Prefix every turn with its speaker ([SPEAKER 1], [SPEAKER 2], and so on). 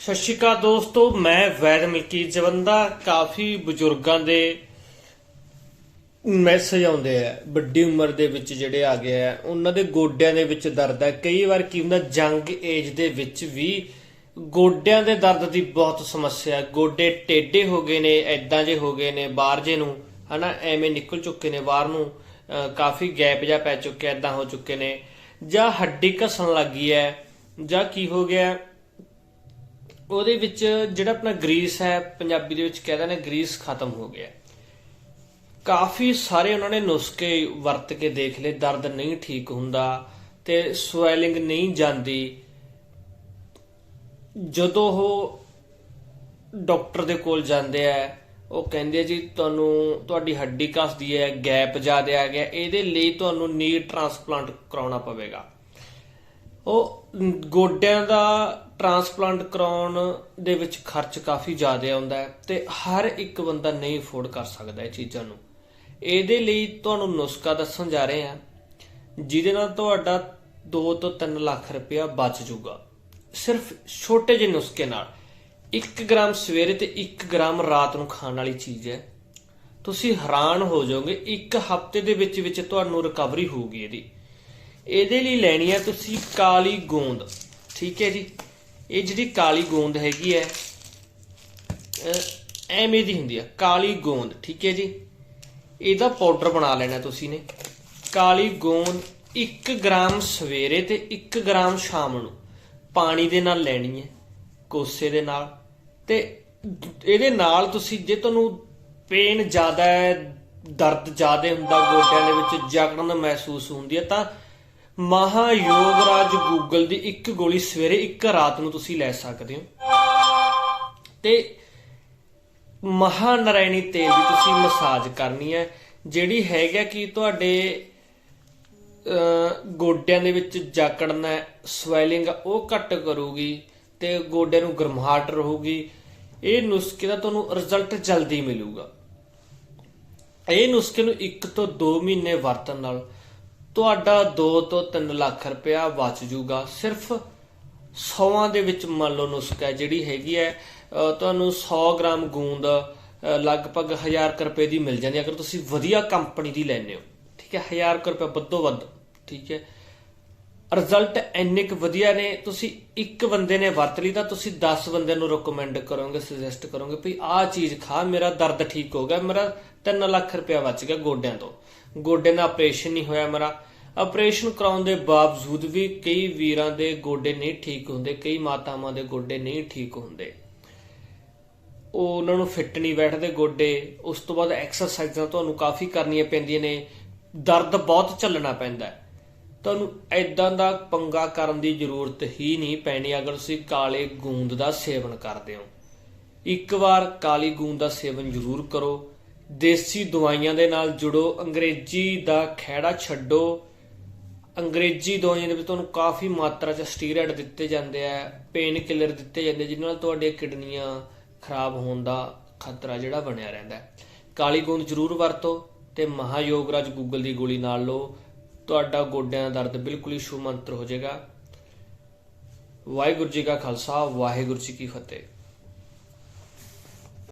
[SPEAKER 1] ਸਤਿ ਸ਼੍ਰੀ ਅਕਾਲ ਦੋਸਤੋ, ਮੈਂ ਵੈਦ ਮਲਕੀ ਜਵੰਦਾ। ਕਾਫੀ ਬਜ਼ੁਰਗਾਂ ਦੇ ਮੈਸੇਜ ਆਉਂਦੇ ਆ। ਵੱਡੀ ਉਮਰ ਦੇ ਵਿੱਚ ਜਿਹੜੇ ਆ ਗਏ ਆ, ਉਹਨਾਂ ਦੇ ਗੋਡਿਆਂ ਦੇ ਵਿੱਚ ਦਰਦ ਹੈ ਕਈ ਵਾਰ ਕੀ ਹੁੰਦਾ, ਜੰਗ ਏਜ ਦੇ ਵਿੱਚ ਵੀ ਗੋਡਿਆਂ ਦੇ ਦਰਦ ਦੀ ਬਹੁਤ ਸਮੱਸਿਆ ਹੈ ਗੋਡੇ ਟੇਢੇ ਹੋ ਗਏ ਨੇ ਐਦਾਂ ਜੇ ਹੋ ਗਏ ਨੇ, ਬਾਹਰ ਜੇ ਨੂੰ, ਹਨਾ, ਐਵੇਂ ਨਿਕਲ ਚੁੱਕੇ ਨੇ, ਬਾਹਰ ਨੂੰ ਕਾਫੀ ਗੈਪ ਜਾ ਪੈ ਚੁੱਕਿਆ ਐਦਾਂ ਹੋ ਚੁੱਕੇ ਨੇ। ਜਾਂ ਹੱਡੀ ਘਸਣ ਲੱਗੀ ਹੈ, ਜਾਂ ਕੀ ਹੋ ਗਿਆ ਉਹਦੇ ਵਿੱਚ ਜਿਹੜਾ ਆਪਣਾ ਗਰੀਸ ਹੈ, ਪੰਜਾਬੀ ਦੇ ਵਿੱਚ ਕਹਿੰਦੇ ਨੇ ਗਰੀਸ ਖਤਮ ਹੋ ਗਿਆ। ਕਾਫੀ ਸਾਰੇ ਉਹਨਾਂ ਨੇ ਨੁਸਖੇ ਵਰਤ ਕੇ ਦੇਖ ਲਏ, ਦਰਦ ਨਹੀਂ ਠੀਕ ਹੁੰਦਾ ਤੇ ਸਵੈਲਿੰਗ ਨਹੀਂ ਜਾਂਦੀ। ਜਦੋਂ ਉਹ ਡਾਕਟਰ ਦੇ ਕੋਲ ਜਾਂਦੇ ਆ, ਉਹ ਕਹਿੰਦੇ ਆ ਜੀ, ਤੁਹਾਨੂੰ, ਤੁਹਾਡੀ ਹੱਡੀ ਕੱਸਦੀ ਹੈ, ਗੈਪ ਜ਼ਿਆਦਾ ਆ ਗਿਆ, ਇਹਦੇ ਲਈ ਤੁਹਾਨੂੰ ਨੀ ਟ੍ਰਾਂਸਪਲਾਂਟ ਕਰਾਉਣਾ ਪਵੇਗਾ। ਉਹ ਗੋਡਿਆਂ ਦਾ ਟ੍ਰਾਂਸਪਲਾਂਟ ਕਰਾਉਣ ਦੇ ਵਿੱਚ ਖਰਚ ਕਾਫੀ ਜ਼ਿਆਦਾ ਆਉਂਦਾ ਹੈ ਤੇ ਹਰ ਇੱਕ ਬੰਦਾ ਨਹੀਂ ਅਫੋਰਡ ਕਰ ਸਕਦਾ ਇਹ ਚੀਜ਼ਾਂ ਨੂੰ। ਇਹਦੇ ਲਈ ਤੁਹਾਨੂੰ ਨੁਸਖਾ ਦੱਸਣ ਜਾ ਰਹੇ ਹਾਂ, ਜਿਹਦੇ ਨਾਲ ਤੁਹਾਡਾ 2 ਤੋਂ 3 ਲੱਖ ਰੁਪਇਆ ਬਚ ਜਾਊਗਾ। ਸਿਰਫ ਛੋਟੇ ਜਿਹੇ ਨੁਸਖੇ ਨਾਲ। 1 ਗ੍ਰਾਮ ਸਵੇਰੇ ਤੇ 1 ਗ੍ਰਾਮ ਰਾਤ ਨੂੰ ਖਾਣ ਵਾਲੀ ਚੀਜ਼ ਹੈ। ਤੁਸੀਂ ਹੈਰਾਨ ਹੋ ਜਾਓਗੇ, ਇੱਕ ਹਫ਼ਤੇ ਦੇ ਵਿੱਚ ਵਿੱਚ ਤੁਹਾਨੂੰ ਰਿਕਵਰੀ ਹੋਊਗੀ ਇਹਦੀ। ਇਹਦੇ ਲਈ ਲੈਣੀ ਹੈ ਤੁਸੀਂ ਕਾਲੀ ਗੋਂਦ, ਠੀਕ ਹੈ ਜੀ? ਇਹ ਜਿਹੜੀ ਕਾਲੀ ਗੋਂਦ ਹੈਗੀ ਹੈ ਐਵੇਂ ਦੀ ਹੁੰਦੀ ਹੈ ਕਾਲੀ ਗੋਂਦ, ਠੀਕ ਹੈ ਜੀ? ਇਹਦਾ ਪਾਊਡਰ ਬਣਾ ਲੈਣਾ ਤੁਸੀਂ ਨੇ। ਕਾਲੀ ਗੋਂਦ 1 ਗ੍ਰਾਮ ਸਵੇਰੇ ਤੇ 1 ਗ੍ਰਾਮ ਸ਼ਾਮ ਨੂੰ ਪਾਣੀ ਦੇ ਨਾਲ ਲੈਣੀ ਹੈ, ਕੋਸੇ ਦੇ ਨਾਲ। ਤੇ ਇਹਦੇ ਨਾਲ ਤੁਸੀਂ, ਜੇ ਤੁਹਾਨੂੰ ਪੇਨ ਜ਼ਿਆਦਾ ਹੈ, ਦਰਦ ਜ਼ਿਆਦਾ ਹੁੰਦਾ, ਗੋਡਿਆਂ ਦੇ ਵਿੱਚ ਜਕੜਨ ਮਹਿਸੂਸ ਹੁੰਦੀ ਹੈ, ਤਾਂ ਮਹਾ ਯੋਗਰਾਜ ਗੂਗਲ ਦੀ ਇੱਕ ਗੋਲੀ ਸਵੇਰੇ ਇੱਕ ਰਾਤ ਨੂੰ ਤੁਸੀਂ ਲੈ ਸਕਦੇ ਹੋ। ਤੇ ਮਹਾਨਰਾਇਣੀ ਤੇਲ ਦੀ ਤੁਸੀਂ ਮਸਾਜ ਕਰਨੀ ਹੈ, ਜਿਹੜੀ ਹੈਗਾ ਕਿ ਤੁਹਾਡੇ ਗੋਡਿਆਂ ਦੇ ਵਿੱਚ ਜਾਕੜਨਾ ਸਵੈਲਿੰਗ ਉਹ ਘੱਟ ਕਰੂਗੀ ਤੇ ਗੋਡਿਆਂ ਨੂੰ ਗਰਮਾਹਟ ਰਹੂਗੀ। ਇਹ ਨੁਸਖੇ ਦਾ ਤੁਹਾਨੂੰ ਰਿਜ਼ਲਟ ਜਲਦੀ ਮਿਲੂਗਾ। ਇਹ ਨੁਸਖੇ ਨੂੰ 1 ਤੋਂ 2 ਮਹੀਨੇ ਵਰਤਣ ਨਾਲ ਤੁਹਾਡਾ 2 ਤੋਂ 3 ਲੱਖ ਰੁਪਇਆ ਬਚ ਜੂਗਾ ਸਿਰਫ 100 ਦੇ ਵਿੱਚ ਮੰਨ ਲਓ ਨੁਸਖਾ ਜਿਹੜੀ ਹੈਗੀ ਹੈ ਤੁਹਾਨੂੰ 100 ਗ੍ਰਾਮ ਗੂੰਦ ਲਗਭਗ 1000 ਕੁ ਰੁਪਏ ਦੀ ਮਿਲ ਜਾਂਦੀ ਹੈ, ਅਗਰ ਤੁਸੀਂ ਵਧੀਆ ਕੰਪਨੀ ਦੀ ਲੈਂਦੇ ਹੋ। ਠੀਕ ਹੈ 1000 ਕੁ ਰੁਪਏ ਵੱਧੋ ਵੱਧ, ਠੀਕ ਹੈ। ਰਿਜ਼ਲਟ ਇੰਨੇ ਕੁ ਵਧੀਆ ਨੇ, ਤੁਸੀਂ ਇੱਕ ਬੰਦੇ ਨੇ ਵਰਤ ਲਈ ਤਾਂ ਤੁਸੀਂ 10 ਬੰਦਿਆਂ ਨੂੰ ਰეკਮੈਂਡ ਕਰੋਗੇ ਸੁਜੈਸਟ ਕਰੋਗੇ ਵੀ ਆਹ ਚੀਜ਼ ਖਾ, ਮੇਰਾ ਦਰਦ ਠੀਕ ਹੋ ਗਿਆ, ਮੇਰਾ 3 ਲੱਖ ਰੁਪਇਆ ਬਚ ਗਿਆ ਗੋਡਿਆਂ ਤੋਂ। ਗੋਡੇ ਦਾ ਆਪਰੇਸ਼ਨ ਨਹੀਂ ਹੋਇਆ ਮੇਰਾ। ਆਪਰੇਸ਼ਨ ਕਰਾਉਣ ਦੇ ਬਾਵਜੂਦ ਵੀ ਕਈ ਵੀਰਾਂ ਦੇ ਗੋਡੇ ਨਹੀਂ ਠੀਕ ਹੁੰਦੇ, ਕਈ ਮਾਤਾਵਾਂ ਦੇ ਗੋਡੇ ਨਹੀਂ ਠੀਕ ਹੁੰਦੇ। ਉਹ ਉਹਨਾਂ ਨੂੰ ਫਿੱਟ ਨਹੀਂ ਬੈਠਦੇ ਗੋਡੇ, ਉਸ ਤੋਂ ਬਾਅਦ ਐਕਸਰਸਾਈਜ਼ਾਂ ਤੁਹਾਨੂੰ ਕਾਫੀ ਕਰਨੀਆਂ ਪੈਂਦੀਆਂ ਨੇ। ਦਰਦ ਬਹੁਤ ਝੱਲਣਾ ਪੈਂਦਾ। ਹੈ ਤੁਹਾਨੂੰ ਐਦਾਂ ਦਾ ਪੰਗਾ ਕਰਨ ਦੀ ਜ਼ਰੂਰਤ ਹੀ ਨਹੀਂ ਪੈਣੀ ਅਗਰ ਤੁਸੀਂ ਕਾਲੇ ਗੂੰਦ ਦਾ ਸੇਵਨ ਕਰਦੇ ਹੋ। ਇੱਕ ਵਾਰ ਕਾਲੀ ਗੂੰਦ ਦਾ ਸੇਵਨ ਜ਼ਰੂਰ ਕਰੋ। ਦੇਸੀ ਦਵਾਈਆਂ ਦੇ ਨਾਲ ਜੁੜੋ। ਅੰਗਰੇਜ਼ੀ ਦਾ ਖਹਿੜਾ ਛੱਡੋ। ਅੰਗਰੇਜ਼ੀ ਦਵਾਈਆਂ ਦੇ ਵਿੱਚ ਤੁਹਾਨੂੰ ਕਾਫੀ ਮਾਤਰਾ 'ਚ ਸਟੀਰੋਇਡ ਦਿੱਤੇ ਜਾਂਦੇ ਆ ਪੇਨ ਕਿਲਰ ਦਿੱਤੇ ਜਾਂਦੇ ਜਿਨ੍ਹਾਂ ਨਾਲ ਤੁਹਾਡੀਆਂ ਕਿਡਨੀਆਂ ਖਰਾਬ ਹੋਣ ਦਾ ਖਤਰਾ ਜਿਹੜਾ ਬਣਿਆ ਰਹਿੰਦਾ। ਕਾਲੀ ਗੂੰਦ ਜ਼ਰੂਰ ਵਰਤੋ ਤੇ ਮਹਾਯੋਗਰਾਜ ਗੂਗਲ ਦੀ ਗੋਲੀ ਨਾਲ ਲਓ। ਤੁਹਾਡਾ ਗੋਡਿਆਂ ਦਾ ਦਰਦ ਬਿਲਕੁਲ ਹੀ ਸ਼ੁਮੰਤਰ ਹੋ ਜਾਏਗਾ। ਵਾਹਿਗੁਰੂ ਜੀ ਕਾ ਖਾਲਸਾ, ਵਾਹਿਗੁਰੂ ਜੀ ਕੀ ਫਤਿਹ।